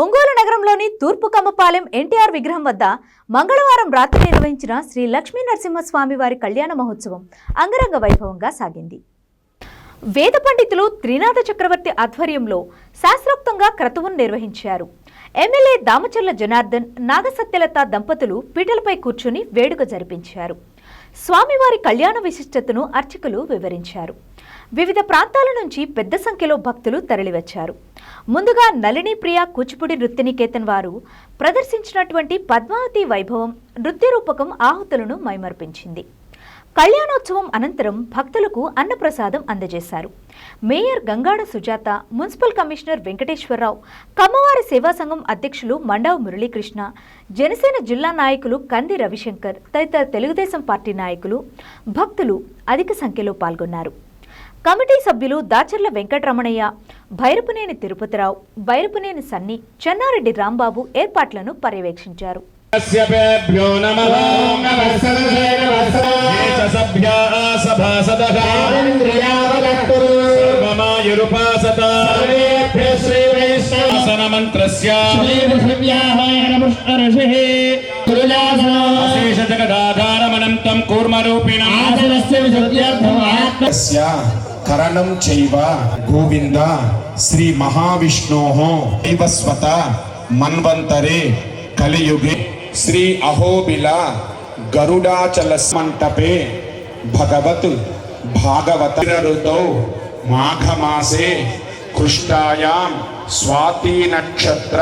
ఒంగోలు నగరంలోని తూర్పు కమ్మపాలెం ఎన్టీఆర్ విగ్రహం వద్ద మంగళవారం రాత్రి నిర్వహించిన శ్రీ లక్ష్మీ నరసింహస్వామి వారి కళ్యాణ మహోత్సవం అంగరంగ వైభవంగా సాగింది. వేద పండితులు త్రినాథ చక్రవర్తి ఆధ్వర్యంలో శాస్త్రోక్తంగా క్రతువును నిర్వహించారు. ఎమ్మెల్యే దామచర్ల జనార్దన్ నాగసత్యలత దంపతులు పీటలపై కూర్చుని వేడుక జరిపించారు. స్వామివారి కళ్యాణ విశిష్టతను అర్చకులు వివరించారు. వివిధ ప్రాంతాల నుంచి పెద్ద సంఖ్యలో భక్తులు తరలివచ్చారు. ముందుగా నలిని ప్రియ కూచిపూడి నృత్యనికేతన్ వారు ప్రదర్శించినటువంటి పద్మావతి వైభవం నృత్య రూపకం ఆహుతులను మైమర్పించింది. కళ్యాణోత్సవం అనంతరం భక్తులకు అన్నప్రసాదం అందజేశారు. Mayor Gangada Sujatha municipal commissioner Venkateswararao కమ్మవారి సేవా సంఘం అధ్యక్షులు మండావు మురళీకృష్ణ జనసేన జిల్లా నాయకులు కంది రవిశంకర్ తదితర తెలుగుదేశం పార్టీ నాయకులు భక్తులు అధిక సంఖ్యలో పాల్గొన్నారు. కమిటీ సభ్యులు దాచర్ల వెంకటరమణయ్య భైరపునేని తిరుపతిరావు భైరపునేని సన్ని చెన్నారెడ్డి రాంబాబు ఏర్పాట్లను పర్యవేక్షించారు. శ్రీజగదాధారమణం కూర్మరూపిణ. కరణం చైవ గోవింద శ్రీ మహావిష్ణో దైవస్వత మన్వంతరే కలియుగే శ్రీ అహోబిల గరుడాచల మంటపే భగవత్ భాగవత ఋతౌ మాఘమాసే కృష్ణాయాం స్వాతి నక్షత్ర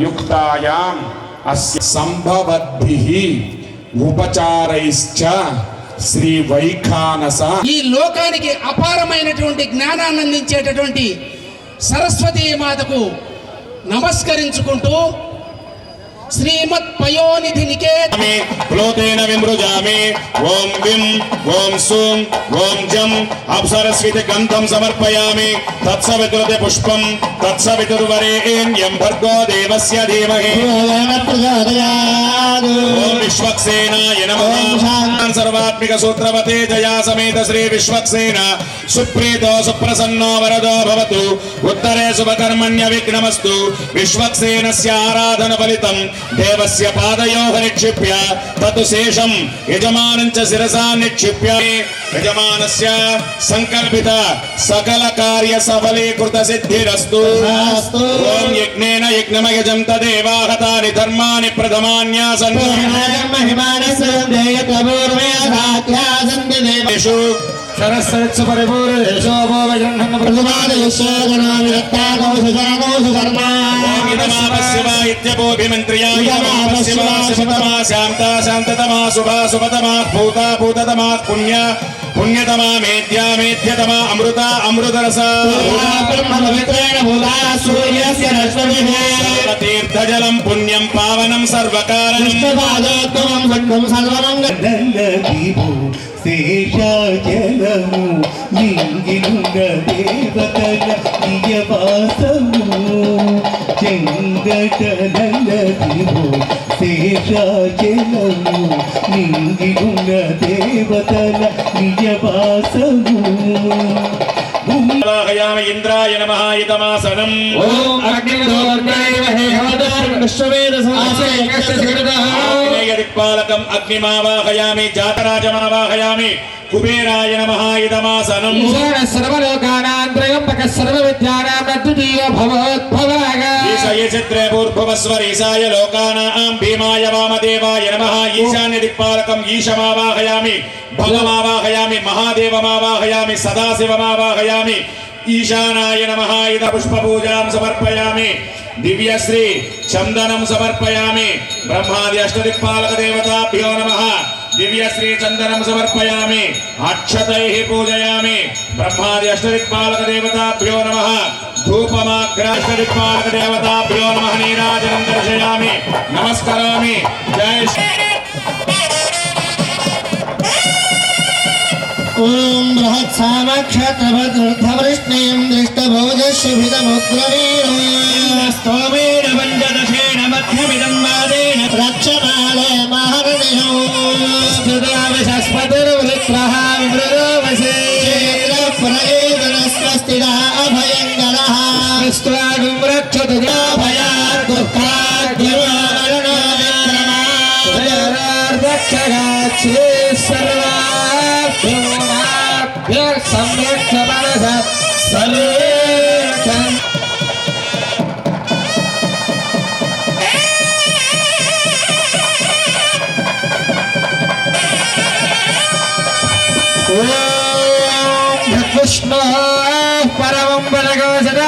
యుక్తాయాం అస్య సంభవద్భిహి ఉపచారైశ్చ శ్రీ వైఖానస. ఈ లోకానికి అపారమైనటువంటి జ్ఞానాన్ని అందించేటటువంటి సరస్వతీ మాతకు నమస్కరించుకుంటూ శ్రీమత్ పయోనిధి నికేతమే ప్లోతేన విమృజామి ఓం విం ఓం సూం ఓం జం అప్సరస్విత గంధం సమర్పయామి తత్సవితురతే పుష్పం తత్సవితుర్వరేణ్యం భర్గో దేవస్య ధీమహి ఓం విశ్వక్సేనాయ నమః సర్వాత్మిక సూత్రవతే జయా సమేత శ్రీ విశ్వక్సేన సుప్రీతో సుప్రసన్నో వరదో భవతు ఉత్తరే శుభకర్మణ్య విఘ్నమస్తు విశ్వక్సేనస్య ఆరాధన ఫలితం దేవస్య పాదయో నిక్షిప్య తత్ శేషం యజమానం చ శిరసా నిక్షిప్య యజమానస్య సంకల్పిత సకల కార్య సఫలీకృత సిద్ధిరస్తు. ఓం యజ్ఞేన యజ్ఞమయజం తదేవాహతాని ధర్మాని ప్రథమాన్యాసన్. మహిమానస్య దేయ కబూర్వే భాగ్యాసన్ దేవేషు శాంతా శాంతతమా శుభా శుభతమా భూతా భూతతమా పుణ్య పుణ్యతమా మేధ్యా మేధ్యతమా అమృత అమృతరస తీర్థజలం పుణ్యం పావనం సర్వకారణం శేషాచలము మింగిలున్న దేవతల నియవాసము. చెంగటనదివో శేషాచలము మింగిలున్న దేవతల నియవాసము. ఇంద్రాయ నమః ఇదమాసనం. ఆగ్నేయ దిక్పాలకం అగ్నిమావాహయామి జాతరాజమావాహయామి కుబేరాయ నమః ఇదమాసనం. ఈశయ చిత్రే పూర్భవస్వరీశాయ यचित्रे पूर्भुवस्वरीशाय भीमाय वामदेवाय नमः ईशान्य दिक्पालकम् ईशमावाहयामि भगमावाहयामि महादेवमावाहयामि ईशानाय नमः इद पुष्पपूजां समर्पयामि दिव्यश्री चंदनम समर्पयामि ब्रह्मादि अष्टदिक्पालकदेवताभ्यो नमः दिव्यश्री चन्दनं समर्पयामि अक्षतैः पूजयामि ब्रह्मादि अष्टदिक्पालकदेवताभ्यो नमः ధూపమాగ్రాష్టదిక్పాలక దేవతాభ్యో నమః నీరాజనం దర్శయామి. నమస్కరామి. జై శ్రీ ఓం బృహత్సామక్షతృద్ధవృష్ణీం దృష్టభోజశుభితముగ్రవీరం స్తోమేన మధ్యమిదం వాదేన రక్షమాలే విశస్పతిర్వృత్రః प्रवेदनस्वस्तिनः अभयङ्गलः विश्वागुं रक्षतु भयात् दुःखाद्यमानविक्रमाक्षगात् श्री सर्वाभ्यो सम्यक् मनस सर्वे Whoa! కృష్ణ పరమం బలగో సదా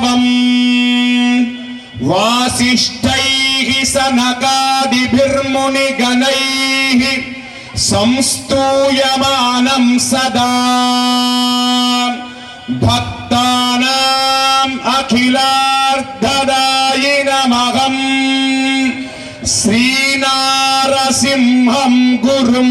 నేత్రోత్సవం వాసిష్టై సనకాదిభిర్మునిగణై సంస్తూయమానం సదా. భక్తానాం అఖిలార్థదాయినమహం శ్రీనారసింహం గురుం.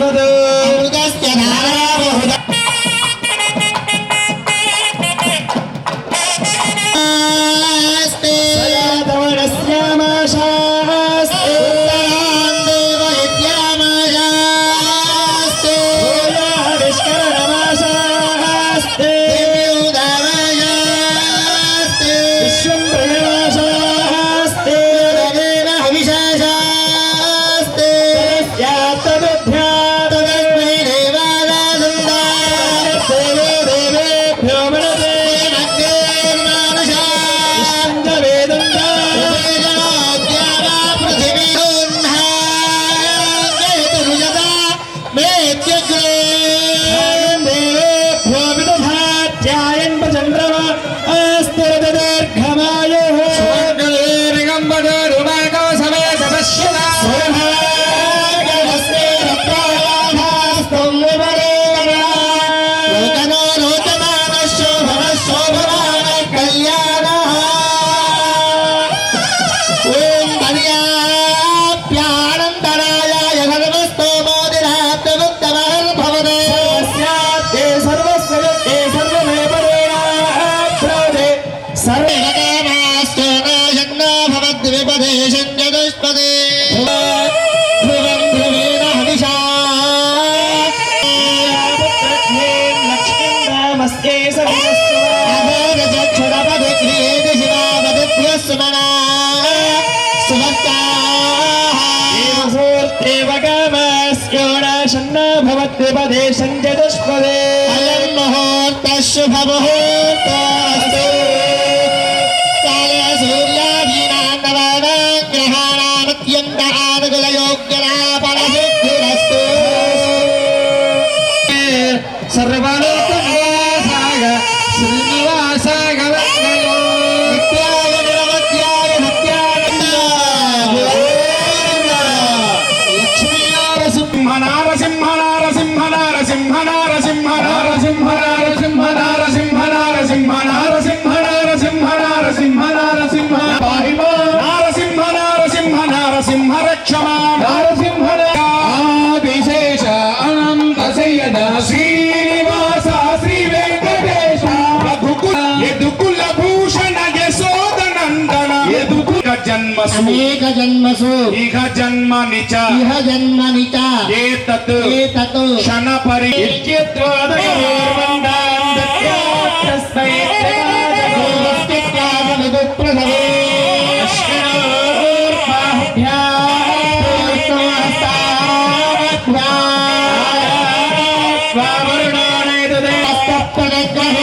Mother. सर्वकामास्तो नाशग्ना भवद्विपदेशं चतुष्पदे ध्रुवं ध्रुवेण हविषा लक्ष्मीं रामस्ये सविस्तु अभोरचक्षुरपदे क्रियेति शिवावदभ्यः सुमना भवद्विपदेशं चतुष्पदे अयं मुहूर्तः शुभमुहूर्तः ग्रहाणानत्यन्त आनुगुलयो జన్మసు అనేక జన్మసు ఇహ జన్మని చ ఇహ జన్మని చ ఏతత్ ఏతత్ క్షణ పరి తంతే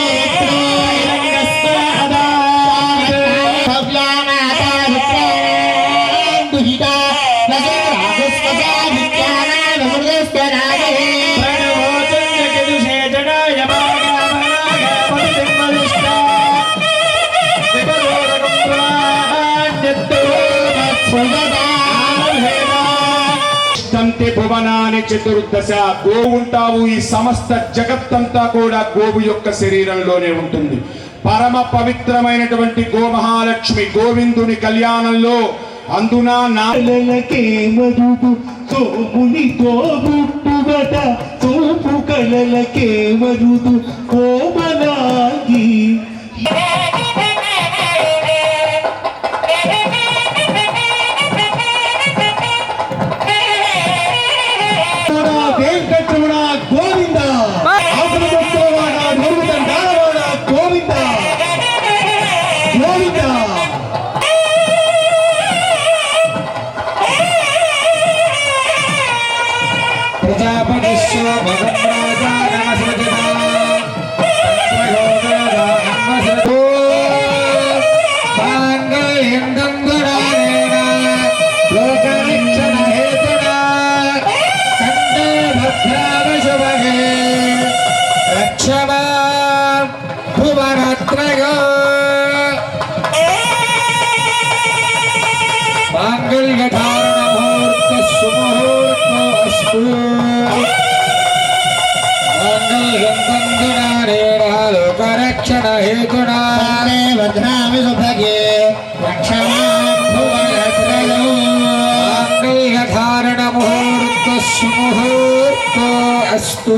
చతుర్దశ గోవు ఉంటావు. ఈ సమస్త జగత్తంతా కూడా గోవు యొక్క శరీరంలోనే ఉంటుంది. పరమ పవిత్రమైనటువంటి గోమహాలక్ష్మి గోవిందుని కళ్యాణంలో అందున నా కలలకే మరుగు సోముని తోబుట్టుబట తూపు కలలకే మరుదు కోమలాగి గంగురాణేన లోకరక్షణ హేతునా భద్రామి సుభగే మాంగళ్యధారణ ముహూర్త సుముహూర్తో అస్తు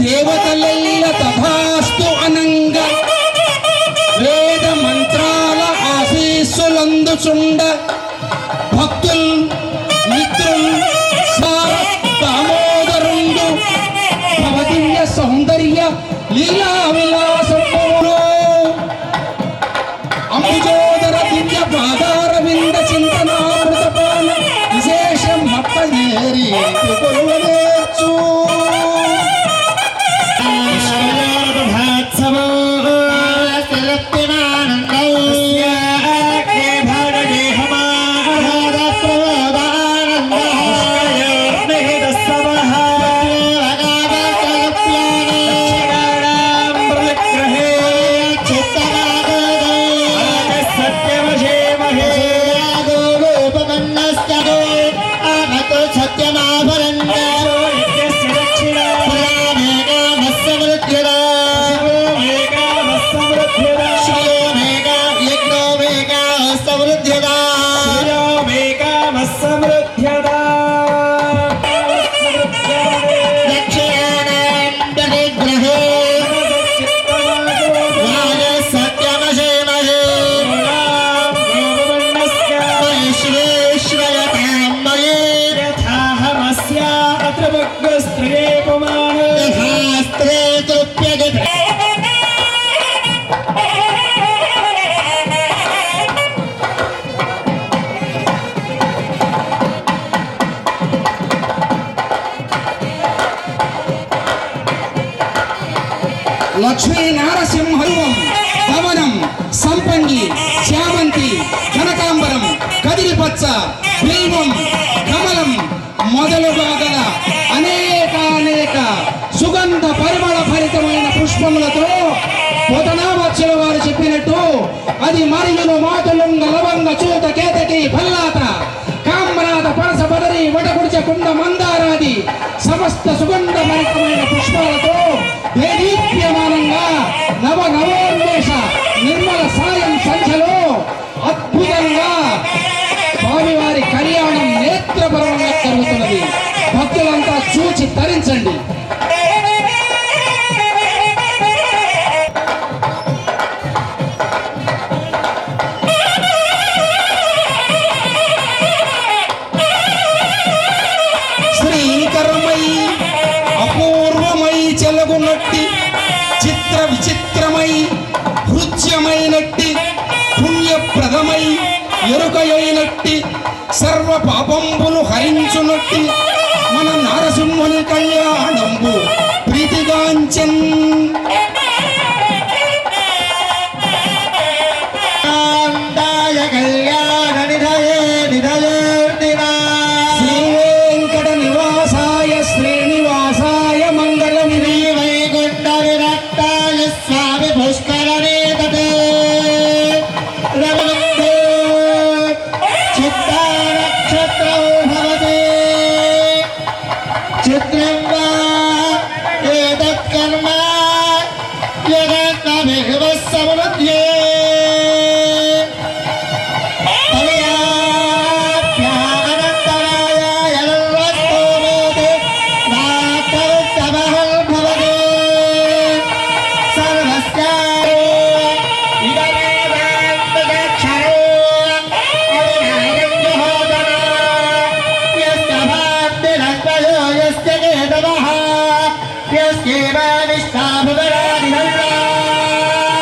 దేవతలెల్ల తథాస్తు అనంగ. వేద మంత్రాల ఆశీస్సులందుచుండ. భక్తుల్ ग्रहे లక్ష్మీ నారసింహరువం పవనం సంపంగి శ్యామంతి కనకాంబరం కదిలిపచ్చ బిల్వం కమలం మొదలుగా గల అనేక అనేక సుగంధ పరిమళ భరితమైన పుష్పములతో పొదనామచ్చుల వారు చెప్పినట్టు అది మరియును మాతులుంగ లవంగ చూత కేతకి భల్లాత కామ్రాత పరస బదరి వటకుడిచ కుండ మందారాది సమస్త సుగంధ భరితమైన పుష్పాలతో ನಮ್ಮ ನವೋನ್ಮೇಷ ನಿರ್ಮಲ ಕಲ್ಯಾಣ